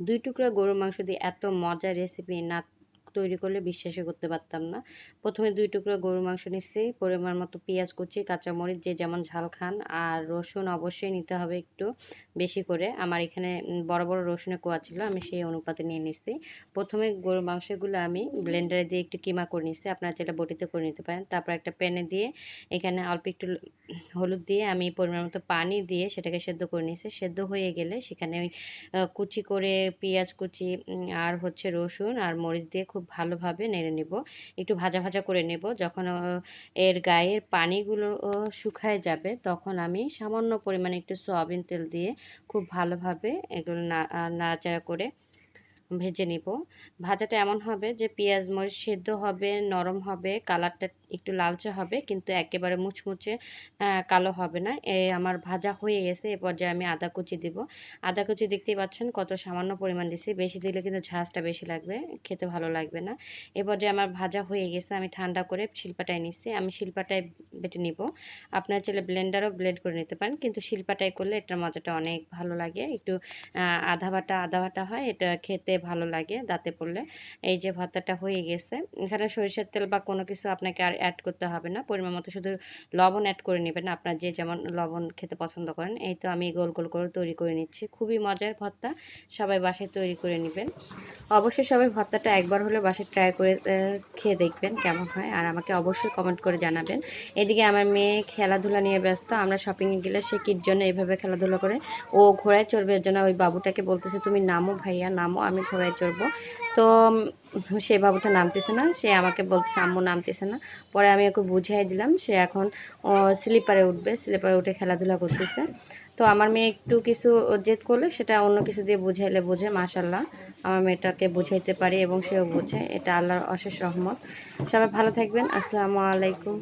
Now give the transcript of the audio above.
দুই টুকরা গরুর মাংস দিয়ে এত মজার রেসিপি না তৈরি করলে বিশ্বাসই করতে পারতাম না। প্রথমে দুই টুকরা গরুর মাংস নিচ্ছি, পরিমাণ মতো পেঁয়াজ কুচি, কাঁচামরিচ, যে যেমন ঝাল খান, আর রসুন অবশ্যই নিতে হবে একটু বেশি করে। আমার এখানে বড় বড় রসুনের কোয়া ছিল, আমি সেই অনুপাতে নিয়ে নিচ্ছি। প্রথমে গরুর মাংসগুলো আমি ব্লেন্ডারে দিয়ে একটু কিমা করে নিচ্ছি, আপনারা যেটা বটিতে করে নিতে পারেন। তারপর একটা প্যানে দিয়ে এখানে অল্প একটু হলুদ দিয়ে আমি পরিমাণ মতো পানি দিয়ে সেটাকে সেদ্ধ করে নিয়েছি সেদ্ধ হয়ে গেলে সেখানে ওই কুচি করে পেঁয়াজ কুচি আর হচ্ছে রসুন আর মরিচ দিয়ে খুব ভালোভাবে নেড়ে নেব। একটু ভাজা ভাজা করে নেব। যখন এর গায়ের পানিগুলো শুকায় যাবে, তখন আমি সামান্য পরিমাণে একটু সয়াবিন তেল দিয়ে খুব ভালোভাবে এগুলো নাড়াচাড়া করে ভেজে নিব। ভাজাটা এমন হবে যে পেঁয়াজ মরিচ সেদ্ধ হবে, নরম হবে, কালারটা একটু লালচে হবে, কিন্তু একেবারে মুচমুচে কালো হবে না। এ, আমার ভাজা হয়ে গেছে, এ পর্যায়ে আমি আদা কুচি দিব। আদা কুচি দেখতেই পাচ্ছেন কত সামান্য পরিমাণ দিছি, বেশি দিলে কিন্তু ঝাঁজটা বেশি লাগবে, খেতে ভালো লাগবে না। এ পর্যায়ে আমার ভাজা হয়ে গেছে, আমি ঠান্ডা করে শিলপাটায় নিচ্ছি, আমি শিলপাটায় বেটে নিব। আপনার চাইলে ব্লেন্ডারও ব্লেন্ড করে নিতে পারেন, কিন্তু শিলপাটায় করলে এটার মজাটা অনেক ভালো লাগে। একটু আধা বাটা আধা বাটা হয়, এটা খেতে ভালো লাগে, দাঁতে পড়লে। এই যে ভর্তাটা হয়ে গেছে, এখানে সরিষার তেল বা কোনো কিছু আপনাকে আর অ্যাড করতে হবে না। পরিমাণ মতো শুধু লবণ অ্যাড করে নেবেন। আপনার যে যেমন লবণ খেতে পছন্দ করেন, এই তো আমি গোল গোল করে তৈরি করে নিচ্ছি। খুবই মজার ভর্তা, সবাই বাসায় তৈরি করে নেবেন। অবশ্যই সবাই ভর্তাটা একবার হলে বাসায় ট্রাই করে খেয়ে দেখবেন কেমন হয়। আর আমাকে অবশ্যই কমেন্ট করে জানাবেন। এদিকে আমার মেয়ে খেলাধুলা নিয়ে ব্যস্ত। আমরা শপিংয়ে গেলে সে কির জন্য এভাবে খেলাধুলা করে? ও ঘোড়ায় চড়বে এর জন্য ওই বাবুটাকে বলতেছে, তুমি নামো ভাইয়া, নামো, আমি ঘোড়ায় চড়বো। তো সে বাবুটা নামতেছে না, সে আমাকে বলতেছে, আম্মু নামতেছে না। পরে আমি ওকে বুঝিয়ে দিলাম, সে এখন স্লিপারে উঠবে, স্লিপারে উঠে খেলাধুলা করতেছে। তো আমার মেয়ে একটু কিছু জেদ করলে সেটা অন্য কিছু দিয়ে বুঝাইলে বোঝে মাশাল্লাহ আমার মেয়েটাকে বুঝাইতে পারি এবং সেও বোঝে, এটা আল্লাহর অশেষ রহমত। সবাই ভালো থাকবেন, আসসালামু আলাইকুম।